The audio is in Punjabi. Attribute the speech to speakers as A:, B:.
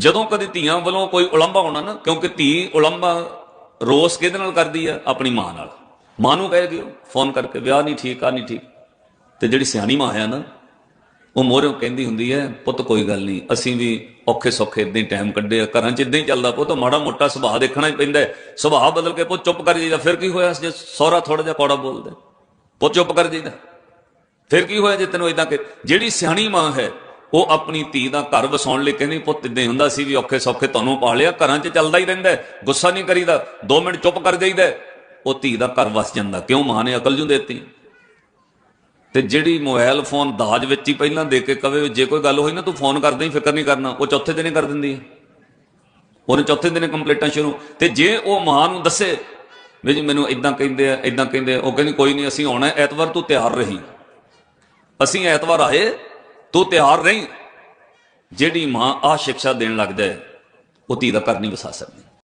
A: ਜਦੋਂ ਕਦੇ ਧੀਆਂ ਵੱਲੋਂ ਕੋਈ ਉਲੰਭਾ ਹੋਣਾ ਨਾ, ਕਿਉਂਕਿ ਧੀ ਉਲੰਭਾ ਰੋਸ ਕਿਹਦੇ ਨਾਲ ਕਰਦੀ ਆ? ਆਪਣੀ ਮਾਂ ਨਾਲ। ਮਾਂ ਨੂੰ ਕਹਿ ਦਿਓ, ਫੋਨ ਕਰਕੇ, ਵਿਆਹ ਨਹੀਂ ਠੀਕ ਆ ਨਹੀਂ ਠੀਕ। ਤੇ ਜਿਹੜੀ ਸਿਆਣੀ ਮਾਂ ਆ ਨਾ, ਉਹ ਮੋਹਰੋਂ ਕਹਿੰਦੀ ਹੁੰਦੀ ਹੈ, ਪੁੱਤ ਕੋਈ ਗੱਲ ਨਹੀਂ, ਅਸੀਂ ਵੀ ਔਖੇ ਸੌਖੇ ਇਦਾਂ ਹੀ ਟਾਈਮ ਕੱਢੇ ਆ। ਘਰਾਂ 'ਚ ਇਦਾਂ ਹੀ ਚੱਲਦਾ ਪੁੱਤ, ਮਾੜਾ ਮੋਟਾ ਸੁਭਾਅ ਦੇਖਣਾ ਹੀ ਪੈਂਦਾ ਸੁਭਾਅ ਬਦਲ ਕੇ ਪੁੱਤ ਚੁੱਪ ਕਰ ਜਾਈਦਾ, ਫਿਰ ਕੀ ਹੋਇਆ? ਜੇ ਸਹੁਰਾ ਥੋੜਾ ਜਿਹਾ ਕੌੜਾ ਬੋਲਦਾ ਪੁੱਤ ਚੁੱਪ ਕਰ ਜਾਈਦਾ। ਫਿਰ ਕੀ ਹੋਇਆ ਜੇ ਤੈਨੂੰ ਇਦਾਂ ਕਿ, ਜਿਹੜੀ ਸਿਆਣੀ ਮਾਂ ਹੈ ਉਹ ਆਪਣੀ ਧੀ ਦਾ ਘਰ ਵਸਾਉਣ ਲਈ ਕਹਿੰਦੀ, ਪੁੱਤ ਇਦਾਂ ਹੀ ਹੁੰਦਾ ਸੀ ਵੀ ਔਖੇ ਸੌਖੇ ਤੁਹਾਨੂੰ ਪਾ ਲਿਆ, ਘਰਾਂ 'ਚ ਚੱਲਦਾ ਹੀ ਰਹਿੰਦਾ ਗੁੱਸਾ ਨਹੀਂ ਕਰੀਦਾ 2 ਮਿੰਟ ਚੁੱਪ ਕਰ ਜਾਈਦਾ ਉਹ ਧੀ ਦਾ ਘਰ ਵਸ ਜਾਂਦਾ। ਕਿਉਂ? ਮਾਂ ਨੇ ਅਕਲ ਜੂ ਦਿੱਤੀ। ਤੇ ਜਿਹੜੀ ਮੋਬਾਈਲ ਫੋਨ ਦਾਜ ਵਿੱਚ ਹੀ ਪਹਿਲਾਂ ਦੇ ਕੇ ਕਵੇ, ਜੇ ਕੋਈ ਗੱਲ ਹੋਈ ਨਾ, ਤੂੰ ਫੋਨ ਕਰਦਾ ਹੀ, ਫਿਕਰ ਨਹੀਂ ਕਰਨਾ। ਉਹ ਚੌਥੇ ਦਿਨੇ ਕਰ ਦਿੰਦੀ ਹੈ। ਉਹਨੇ ਚੌਥੇ ਦਿਨ ਹੀ ਕੰਪਲੀਟਾਂ ਸ਼ੁਰੂ। ਤੇ ਜੇ ਉਹ ਮਾਂ ਨੂੰ ਦੱਸੇ, ਵੀ ਜੀ ਮੈਨੂੰ ਇਦਾਂ ਕਹਿੰਦੇ ਆ ਇਦਾਂ ਕਹਿੰਦੇ ਉਹ ਕਹਿੰਦੀ, ਕੋਈ ਨਹੀਂ, ਅਸੀਂ ਆਉਣਾ ਐਤਵਾਰ ਤੂੰ ਤਿਆਰ ਰਹੀ। ਅਸੀਂ ਐਤਵਾਰ ਆਏ ਤੂੰ ਤਿਆਰ ਰਹੀਂ। ਜਿਹੜੀ ਮਾਂ ਆ ਸਿੱਖਿਆ ਦੇਣ ਲੱਗਦਾ ਉਹ ਧੀ ਦਾ ਘਰ ਨਹੀਂ ਵਸਾ ਸਕਦੀ।